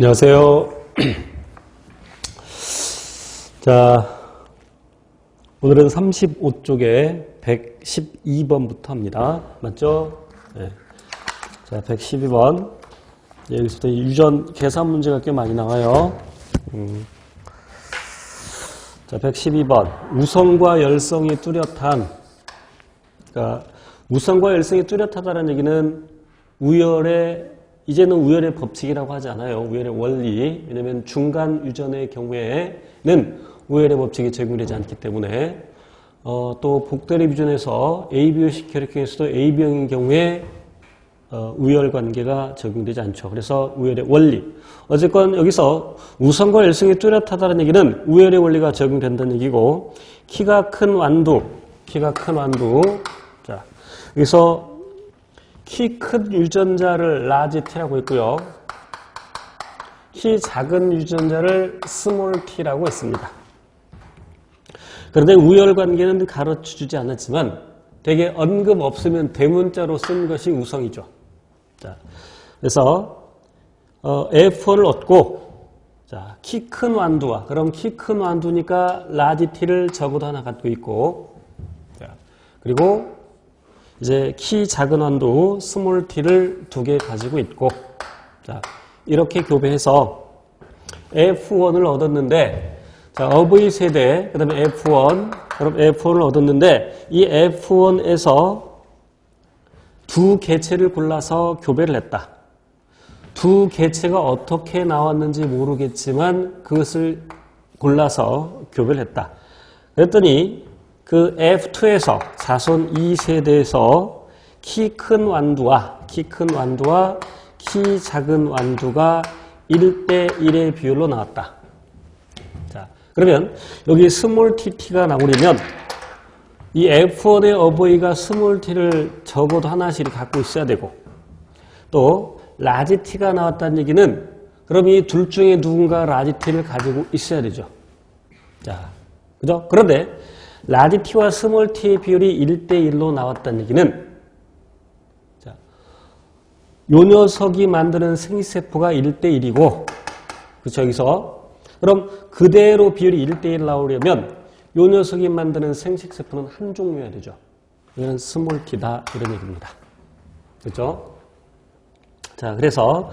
안녕하세요. 자, 오늘은 35쪽에 112번부터 합니다. 맞죠? 네. 자, 112번. 여기서부터 유전 계산 문제가 꽤 많이 나와요. 음. 자, 112번. 우성과 열성이 뚜렷한, 그러니까 우성과 열성이 뚜렷하다는 얘기는 우열의 이제는 우열의 법칙이라고 하지 않아요. 우열의 원리. 왜냐하면 중간 유전의 경우에는 우열의 법칙이 적용되지 않기 때문에 어, 또 복대립 유전에서 ABO식 혈액형에서도 AB형인 경우에 어, 우열 관계가 적용되지 않죠. 그래서 우열의 원리. 어쨌건 여기서 우성과 열성이 뚜렷하다는 얘기는 우열의 원리가 적용된다는 얘기고 키가 큰 완두, 키가 큰 완두. 자, 여기서 키 큰 유전자를 라지 t라고 했고요. 키 작은 유전자를 스몰 t라고 했습니다. 그런데 우열 관계는 가르쳐 주지 않았지만 되게 언급 없으면 대문자로 쓴 것이 우성이죠. 자, 그래서 어, F1을 얻고 자, 키 큰 완두와 그럼 키 큰 완두니까 라지 t를 적어도 하나 갖고 있고 자, 그리고 이제 키 작은 완두 스몰 t를 두 개 가지고 있고 자, 이렇게 교배해서 F1을 얻었는데 자, 어브이 세대 그 다음에 F1 그럼 F1을 얻었는데 이 F1에서 두 개체를 골라서 교배를 했다. 두 개체가 어떻게 나왔는지 모르겠지만 그것을 골라서 교배를 했다. 그랬더니 그 F2에서 자손 2세대에서 키 큰 완두와 키 큰 완두와 키 작은 완두가 1대 1의 비율로 나왔다. 자, 그러면 여기 스몰 tt가 나오려면 이 F1의 어버이가 스몰 t를 적어도 하나씩 갖고 있어야 되고 또 라지 t가 나왔다는 얘기는 그럼 이 둘 중에 누군가 라지 t를 가지고 있어야 되죠. 자, 그죠? 그런데 라지 t와 스몰 t의 비율이 1대1로 나왔다는 얘기는 자, 요 녀석이 만드는 생리세포가 1대1이고 그쵸 여기서 그럼 그대로 비율이 1대1 나오려면 요 녀석이 만드는 생식세포는 한 종류여야 되죠. 이건 스몰 t다 이런 얘기입니다. 그렇죠? 자, 그래서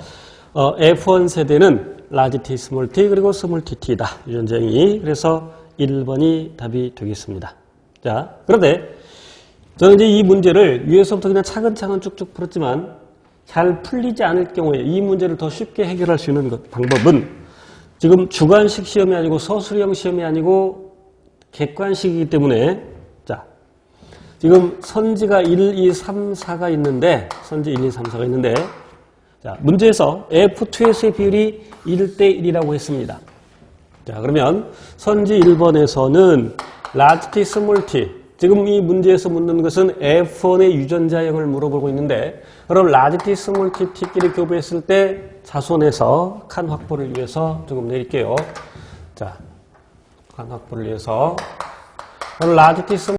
어, F1 세대는 라지 t, 스몰 t 그리고 스몰 tt다. 유전자형이 그래서 1번이 답이 되겠습니다. 자, 그런데 저는 이제 이 문제를 위에서부터 그냥 차근차근 쭉쭉 풀었지만 잘 풀리지 않을 경우에 이 문제를 더 쉽게 해결할 수 있는 것, 방법은 지금 주관식 시험이 아니고 서술형 시험이 아니고 객관식이기 때문에 자 지금 선지가 1, 2, 3, 4가 있는데 선지 1, 2, 3, 4가 있는데 자 문제에서 F2에서의 비율이 1대 1이라고 했습니다. 자 그러면 선지 1번에서는 라지 t, 스몰 t 지금 이 문제에서 묻는 것은 F1의 유전자형을 물어보고 있는데 그럼 라지 t, 스몰 t, t끼리 교배했을 때 자손에서 칸 확보를 위해서 조금 내릴게요. 자, 칸 확보를 위해서 그럼 라지 t, 스몰